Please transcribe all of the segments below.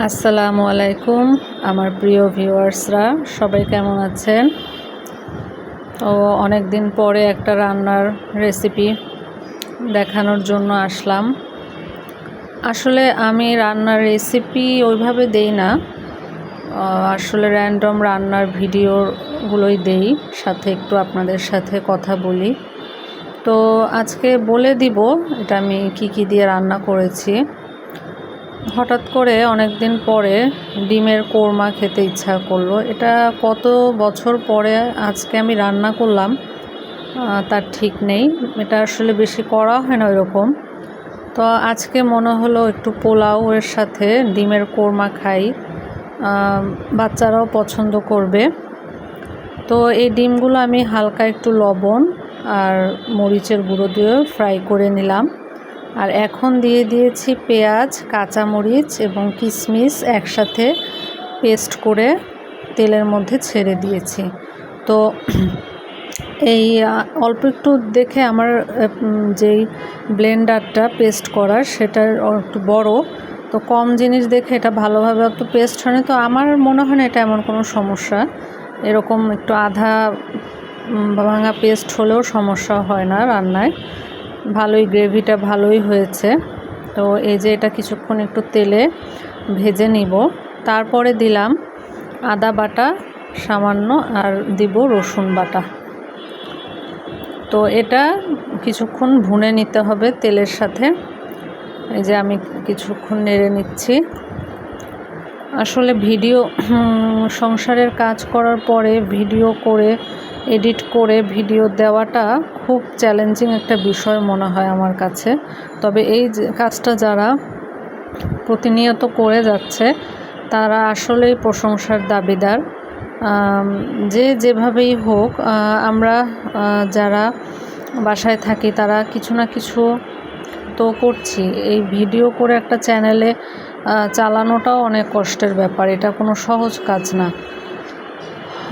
আসসালামু আলাইকুম, আমার প্রিয় ভিউয়ার্সরা, সবাই কেমন আছেন? ও অনেক দিন পরে একটা রান্নার রেসিপি দেখানোর জন্য আসলাম। আসলে আমি রান্নার রেসিপি ওইভাবে দেই না। আসলে র্যান্ডম রান্নার ভিডিওগুলোই দেই, সাথে একটু আপনাদের সাথে কথা বলি। তো আজকে বলে দিব এটা আমি কি কি দিয়ে রান্না করেছি। হঠাৎ করে অনেক দিন পরে ডিমের কোরমা খেতে ইচ্ছা করল। এটা কত বছর পরে আজকে আমি রান্না করলাম তার ঠিক নেই। এটা আসলে বেশি করা হয় না ওইরকম। তো আজকে মনে হলো একটু পোলাও এর সাথে ডিমের কোরমা খাই। বাচ্চারাও পছন্দ করবে। তো এই ডিমগুলো আমি হালকা একটু লবণ আর মরিচের গুঁড়ো দিয়ে ফ্রাই করে নিলাম। আর এখন দিয়ে দিয়েছি পেঁয়াজ, কাঁচামরিচ এবং কিশমিশ একসাথে পেস্ট করে তেলের মধ্যে ছেড়ে দিয়েছি। তো এই, অল্প একটু দেখে আমার যেই ব্লেন্ডারটা পেস্ট করার সেটার একটু বড়। তো কম জিনিস দেখে এটা ভালোভাবে অত পেস্ট হয়নি। তো আমার মনে হয় না এটা এমন কোনো সমস্যা। এরকম একটু আধা ভাঙা পেস্ট হলেও সমস্যা হয় না রান্নায়। ভালোই গ্রেভিটা ভালোই হয়েছে। তো এই যে এটা কিছুক্ষণ একটু তেলে ভেজে নিব। তারপরে দিলাম আদা বাটা সামান্য আর দিব রসুন বাটা। তো এটা কিছুক্ষণ ভুনে নিতে হবে তেলের সাথে। এই যে আমি কিছুক্ষণ নেড়ে নিচ্ছি। আসলে ভিডিও সংসারের কাজ করার পরে ভিডিও করে এডিট করে ভিডিও দেওয়াটা খুব চ্যালেঞ্জিং একটা বিষয় মনে হয় আমার কাছে। তবে এই কাজটা যারা প্রতিনিয়ত করে যাচ্ছে, তারা আসলেই প্রশংসার দাবিদার। যে যেভাবেই হোক আমরা যারা বাসায় থাকি, তারা কিছু না কিছু তো করছি। এই ভিডিও করে একটা চ্যানেলে চালানোটাও অনেক কষ্টের ব্যাপার। এটা কোনো সহজ কাজ না।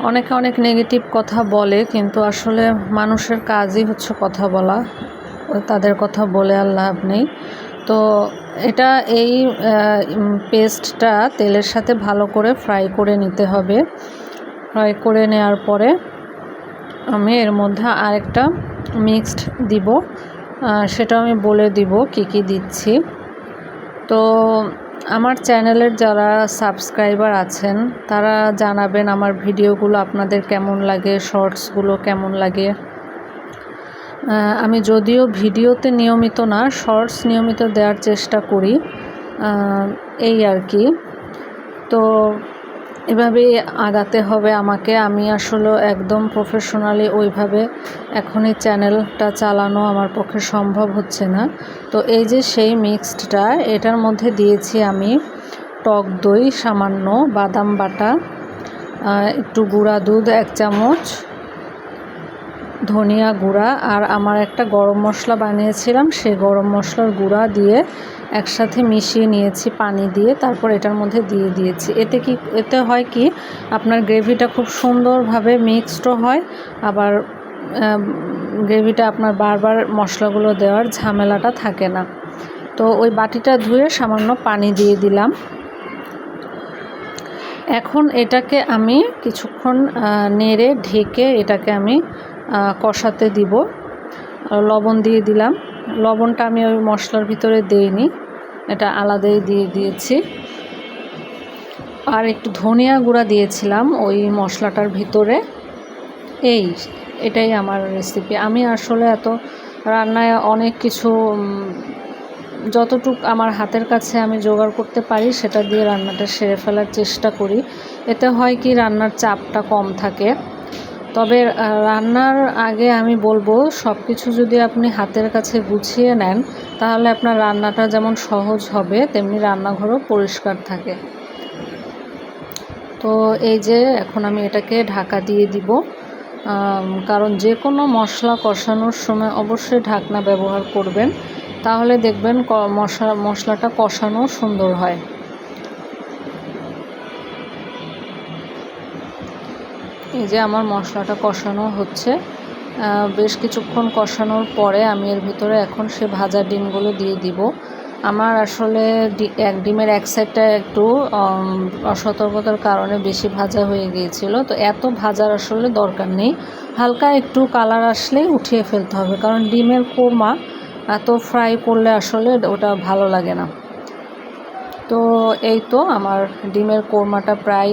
অনেকে অনেক নেগেটিভ কথা বলে, কিন্তু আসলে মানুষের কাজই হচ্ছে কথা বলা। তাদের কথা বলে আর লাভ নেই। তো এটা এই পেস্টটা তেলের সাথে ভালো করে ফ্রাই করে নিতে হবে। ফ্রাই করে নেওয়ার পরে আমি এর মধ্যে আরেকটা মিক্সড দিব। সেটা আমি বলে দিব কি কি দিচ্ছি। তো আমার চ্যানেলের যারা সাবস্ক্রাইবার আছেন, তারা জানাবেন আমার ভিডিওগুলো আপনাদের কেমন লাগে, শর্টসগুলো কেমন লাগে। আমি যদিও ভিডিওতে নিয়মিত না, শর্টস নিয়মিত দেওয়ার চেষ্টা করি এই আর কি। তো এভাবেই আগাতে হবে আমাকে। আমি আসলে একদম প্রফেশনালি ওইভাবে এখনই চ্যানেলটা চালানো আমার পক্ষে সম্ভব হচ্ছে না। তো এই যে সেই মিক্সডটা এটার মধ্যে দিয়েছি আমি টক দই, সামান্য বাদাম বাটা একটু গুঁড়া দুধ, এক চামচ ধনিয়া গুঁড়া আর আমার একটা গরম মশলা বানিয়েছিলাম, সেই গরম মশলার গুঁড়া দিয়ে একসাথে মিশিয়ে নিয়েছি, পানি দিয়ে তারপর এটার মধ্যে দিয়ে দিয়েছি। এতে কি, এতে হয় কি, আপনার গ্রেভিটা খুব সুন্দরভাবে মিক্সডও হয়, আবার গ্রেভিটা আপনার বারবার মশলাগুলো দেওয়ার ঝামেলাটা থাকে না। তো ওই বাটিটা ধুয়ে সামান্য পানি দিয়ে দিলাম। এখন এটাকে আমি কিছুক্ষণ নেড়ে ঢেকে এটাকে আমি কষাতে দিব। লবণ দিয়ে দিলাম। লবণটা আমি ওই মশলার ভিতরে দেইনি। এটা আলাদাই দিয়ে দিয়েছি। আর একটু ধনিয়া গুঁড়া দিয়েছিলাম ওই মশলাটার ভিতরে। এই, এটাই আমার রেসিপি আমি আসলে এত রান্নায় অনেক কিছু যতটুক আমার হাতের কাছে আমি জোগাড় করতে পারি, সেটা দিয়ে রান্নাটা সেরে ফেলার চেষ্টা করি। এতে হয় কি, রান্নার চাপটা কম থাকে। তবে রান্নার আগে আমি বলব সব কিছু যদি আপনি হাতের কাছে গুছিয়ে নেন, তাহলে আপনার রান্নাটা যেমন সহজ হবে, তেমনি রান্নাঘরও পরিষ্কার থাকে। তো এই যে, এখন আমি এটাকে ঢাকা দিয়ে দিব। কারণ যে কোনো মশলা কষানোর সময় অবশ্যই ঢাকনা ব্যবহার করবেন। তাহলে দেখবেন মশলা, মশলাটা কষানো সুন্দর হয়। এই যে আমার মশলাটা কষানো হচ্ছে বেশ কিছুক্ষণ কষানোর পরে আমি এর ভিতরে এখন সে ভাজা ডিমগুলো দিয়ে দিব। আমার আসলে এক ডিমের এক সাইডটা একটু অসতর্কতার কারণে বেশি ভাজা হয়ে গিয়েছিল। তো এত ভাজার আসলে দরকার নেই। হালকা একটু কালার আসলেই উঠিয়ে ফেলতে হবে, কারণ ডিমের কোমা এত ফ্রাই করলে আসলে ওটা ভালো লাগে না। তো এই তো আমার ডিমের কোরমাটা প্রায়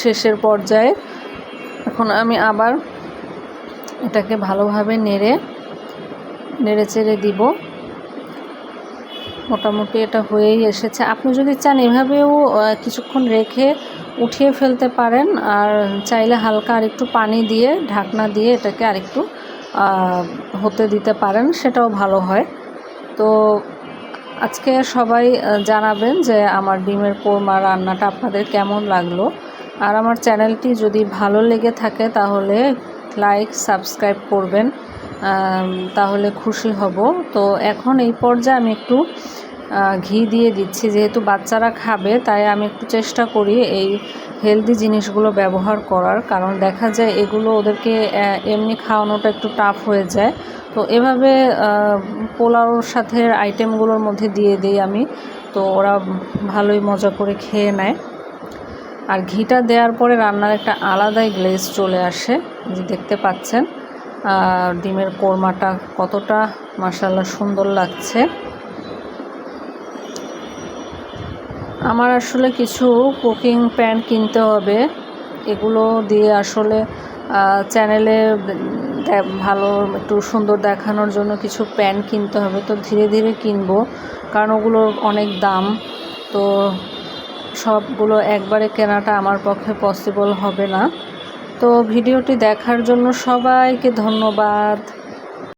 শেষের পর্যায়ে এখন আমি আবার এটাকে ভালোভাবে নেড়ে নেড়ে চেড়ে দিব। মোটামুটি এটা হয়েই এসেছে। আপনি যদি চান এভাবেও কিছুক্ষণ রেখে উঠিয়ে ফেলতে পারেন, আর চাইলে হালকা আরেকটু পানি দিয়ে, ঢাকনা দিয়ে এটাকে আরেকটু হতে দিতে পারেন, সেটাও ভালো হয়। তো আজকে সবাই জানাবেন যে আমার ডিমের কোরমা রান্নাটা আপনাদের কেমন লাগল। আর আমার চ্যানেলটি যদি ভালো লেগে থাকে তাহলে লাইক, সাবস্ক্রাইব করবেন তাহলে খুশি হব। তো এখন এই পর্যায়ে আমি একটু ঘি দিয়ে দিচ্ছি। যেহেতু বাচ্চারা খাবে, তাই আমি একটু চেষ্টা করি এই হেলদি জিনিসগুলো ব্যবহার করার। কারণ দেখা যায় এগুলো ওদেরকে এমনি খাওয়ানোটা একটু টাফ হয়ে যায়। তো এভাবে পোলাওর সাথে আইটেমগুলোর মধ্যে দিয়ে দিই আমি। তো ওরা ভালোই মজা করে খেয়ে নেয়। আর ঘিটা দেওয়ার পরে রান্নার একটা আলাদাই গ্লেজ চলে আসে যে দেখতে পাচ্ছেন। ডিমের কোরমাটা কতটা মাসাল্লাহ সুন্দর লাগছে। আমার আসলে কিছু কুকিং প্যান কিনতে হবে। এগুলো দিয়ে আসলে চ্যানেলে ভালো একটু সুন্দর দেখানোর জন্য কিছু প্যান কিনতে হবে। তো ধীরে ধীরে কিনবো, কারণ ওগুলোর অনেক দাম। তো সবগুলো একবারে কেনাটা আমার পক্ষে পসিবল হবে না। তো ভিডিওটি দেখার জন্য সবাইকে ধন্যবাদ।